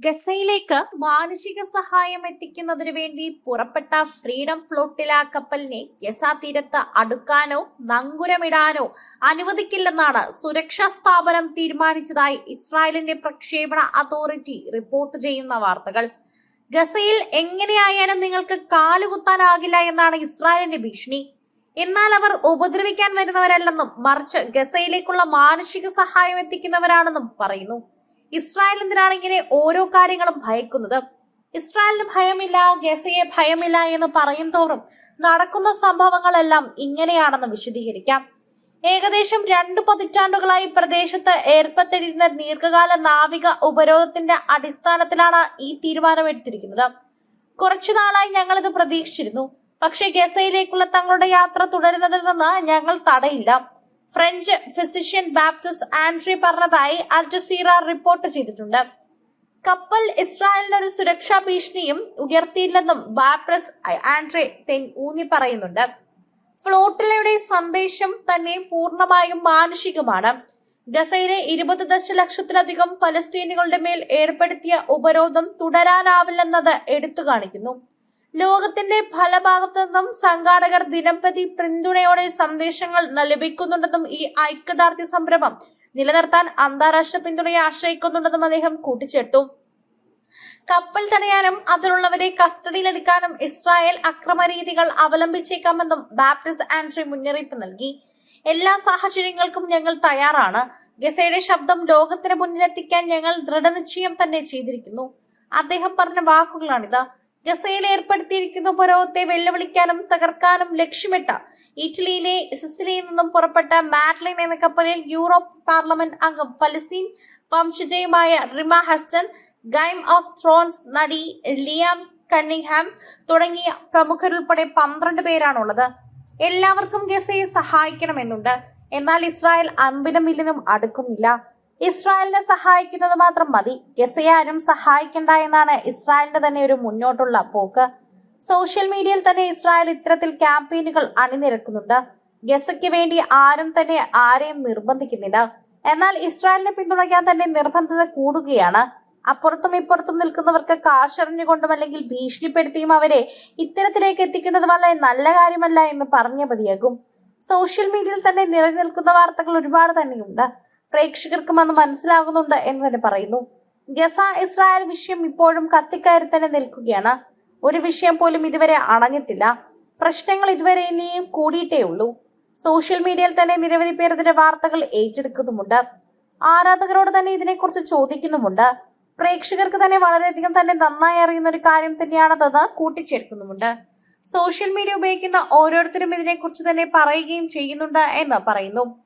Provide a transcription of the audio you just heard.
ഗസയിലേക്ക് മാനുഷിക സഹായം എത്തിക്കുന്നതിനു വേണ്ടി പുറപ്പെട്ട ഫ്രീഡം ഫ്ലോട്ടില കപ്പലിനെ ഗസ തീരത്ത് അടുക്കാനോ നങ്കുരമിടാനോ അനുവദിക്കില്ലെന്നാണ് സുരക്ഷാ സ്ഥാപനം തീരുമാനിച്ചതായി ഇസ്രായേലിന്റെ പ്രക്ഷേപണ അതോറിറ്റി റിപ്പോർട്ട് ചെയ്യുന്ന വാർത്തകൾ. ഗസയിൽ എങ്ങനെയായാലും നിങ്ങൾക്ക് കാലുകുത്താനാകില്ല എന്നാണ് ഇസ്രായേലിന്റെ ഭീഷണി. എന്നാൽ അവർ ഉപദ്രവിക്കാൻ വരുന്നവരല്ലെന്നും മറിച്ച് ഗസയിലേക്കുള്ള മാനുഷിക സഹായം എത്തിക്കുന്നവരാണെന്നും പറയുന്നു. ഇസ്രായേൽ എന്തിനാണ് ഇങ്ങനെ ഓരോ കാര്യങ്ങളും ഭയക്കുന്നത്? ഇസ്രായേലിന് ഭയമില്ല ഗസയെ ഭയമില്ല എന്ന് പറയും തോറും നടക്കുന്ന സംഭവങ്ങളെല്ലാം ഇങ്ങനെയാണെന്ന് വിശദീകരിക്കാം. ഏകദേശം രണ്ടു പതിറ്റാണ്ടുകളായി പ്രദേശത്ത് ഏർപ്പെട്ടിരുന്ന ദീർഘകാല നാവിക ഉപരോധത്തിന്റെ അടിസ്ഥാനത്തിലാണ് ഈ തീരുമാനമെടുത്തിരിക്കുന്നത്. കുറച്ചു നാളായി ഞങ്ങൾ ഇത് പ്രതീക്ഷിച്ചിരുന്നു. പക്ഷേ ഗസയിലേക്കുള്ള തങ്ങളുടെ യാത്ര തുടരുന്നതിൽ നിന്ന് ഞങ്ങൾ തടയില്ല. ഫ്രഞ്ച് ഫിസിഷ്യൻ ബാപ്റ്റിസ്റ്റ് ആൻഡ്രി പറഞ്ഞതായി അൽ ജസീറ റിപ്പോർട്ട് ചെയ്തിട്ടുണ്ട്. കപ്പൽ ഇസ്രായേലിന് ഒരു സുരക്ഷാ ഭീഷണിയും ഉയർത്തിയില്ലെന്നും ബാപ്രസ് ആൻഡ്രെ തെൻ ഊന്നി പറയുന്നുണ്ട്. ഫ്ലോട്ടിലയുടെ സന്ദേശം തന്നെ പൂർണമായും മാനുഷികമാണ്. ഗസയിലെ ഇരുപത് ദശലക്ഷത്തിലധികം ഫലസ്തീനുകളുടെ മേൽ ഏർപ്പെടുത്തിയ ഉപരോധം തുടരാനാവില്ലെന്നത് എടുത്തു കാണിക്കുന്നു. ലോകത്തിന്റെ പല ഭാഗത്തു നിന്നും സംഘാടകർ ദിനംപ്രതി പിന്തുണയോടെ സന്ദേശങ്ങൾ ലഭിക്കുന്നുണ്ടെന്നും ഈ ഐക്യദാർഢ്യ സംരംഭം നിലനിർത്താൻ അന്താരാഷ്ട്ര പിന്തുണയെ ആശ്രയിക്കുന്നുണ്ടെന്നും അദ്ദേഹം കൂട്ടിച്ചേർത്തു. കപ്പൽ തടയാനും അതിലുള്ളവരെ കസ്റ്റഡിയിലെടുക്കാനും ഇസ്രായേൽ അക്രമരീതികൾ അവലംബിച്ചേക്കാമെന്നും ബാപ്റ്റിസ്റ്റ് ആൻഡ്രി മുന്നറിയിപ്പ് നൽകി. എല്ലാ സാഹചര്യങ്ങൾക്കും ഞങ്ങൾ തയ്യാറാണ്. ഗസയുടെ ശബ്ദം ലോകത്തിന് മുന്നിലെത്തിക്കാൻ ഞങ്ങൾ ദൃഢനിശ്ചയം തന്നെ ചെയ്തിരിക്കുന്നു. അദ്ദേഹം പറഞ്ഞ വാക്കുകളാണിത്. ഗസയിൽ ഏർപ്പെടുത്തിയിരിക്കുന്ന ഉപരോധത്തെ വെല്ലുവിളിക്കാനും തകർക്കാനും ലക്ഷ്യമിട്ട ഇറ്റലിയിലെ സിസിലിയിൽ നിന്നും പുറപ്പെട്ട മാഡ്ലിൻ എന്ന കപ്പലിൽ യൂറോപ്പ് പാർലമെന്റ് അംഗം ഫലസ്തീൻ വംശജയുമായ Rima Hassan Game of Thrones നടി ലിയാം കണ്ണിഹാം തുടങ്ങിയ പ്രമുഖരുൾപ്പെടെ പന്ത്രണ്ട് പേരാണുള്ളത്. എല്ലാവർക്കും ഗസയെ സഹായിക്കണമെന്നുണ്ട്. എന്നാൽ ഇസ്രായേൽ അൻപിനും വില്ലിനും അടുക്കുന്നില്ല. ഇസ്രായേലിനെ സഹായിക്കുന്നത് മാത്രം മതി. ഗസയാരും സഹായിക്കണ്ട എന്നാണ് ഇസ്രായേലിന്റെ തന്നെ ഒരു മുന്നോട്ടുള്ള പോക്ക്. സോഷ്യൽ മീഡിയയിൽ തന്നെ ഇസ്രായേൽ ഇത്തരത്തിൽ ക്യാമ്പയിനുകൾ അണിനിരക്കുന്നുണ്ട്. ഗസയ്ക്ക് വേണ്ടി ആരും തന്നെ ആരെയും നിർബന്ധിക്കുന്നില്ല. എന്നാൽ ഇസ്രായേലിനെ പിന്തുണയ്ക്കാൻ തന്നെ നിർബന്ധത കൂടുകയാണ്. അപ്പുറത്തും ഇപ്പുറത്തും നിൽക്കുന്നവർക്ക് കാശറിഞ്ഞുകൊണ്ടും അല്ലെങ്കിൽ ഭീഷണിപ്പെടുത്തിയും അവരെ ഇത്തരത്തിലേക്ക് എത്തിക്കുന്നത് വളരെ നല്ല കാര്യമല്ല എന്ന് പറഞ്ഞ മതിയാകും സോഷ്യൽ മീഡിയയിൽ തന്നെ നിലനിൽക്കുന്ന വാർത്തകൾ ഒരുപാട് തന്നെയുണ്ട്. പ്രേക്ഷകർക്കും അന്ന് മനസ്സിലാകുന്നുണ്ട് എന്ന് തന്നെ പറയുന്നു. ഗസ ഇസ്രായേൽ വിഷയം ഇപ്പോഴും കത്തിക്കയറി തന്നെ നിൽക്കുകയാണ്. ഒരു വിഷയം പോലും ഇതുവരെ അണഞ്ഞിട്ടില്ല. പ്രശ്നങ്ങൾ ഇതുവരെ ഇനിയും കൂടിയിട്ടേ ഉള്ളൂ. സോഷ്യൽ മീഡിയയിൽ തന്നെ നിരവധി പേർ ഇതിന്റെ വാർത്തകൾ ഏറ്റെടുക്കുന്നുമുണ്ട്. ആരാധകരോട് തന്നെ ഇതിനെക്കുറിച്ച് ചോദിക്കുന്നുമുണ്ട്. പ്രേക്ഷകർക്ക് തന്നെ വളരെയധികം തന്നെ നന്നായി അറിയുന്ന ഒരു കാര്യം തന്നെയാണതെന്ന് കൂട്ടിച്ചേർക്കുന്നുമുണ്ട്. സോഷ്യൽ മീഡിയ ഉപയോഗിക്കുന്ന ഓരോരുത്തരും ഇതിനെക്കുറിച്ച് തന്നെ പറയുകയും ചെയ്യുന്നുണ്ട് എന്ന് പറയുന്നു.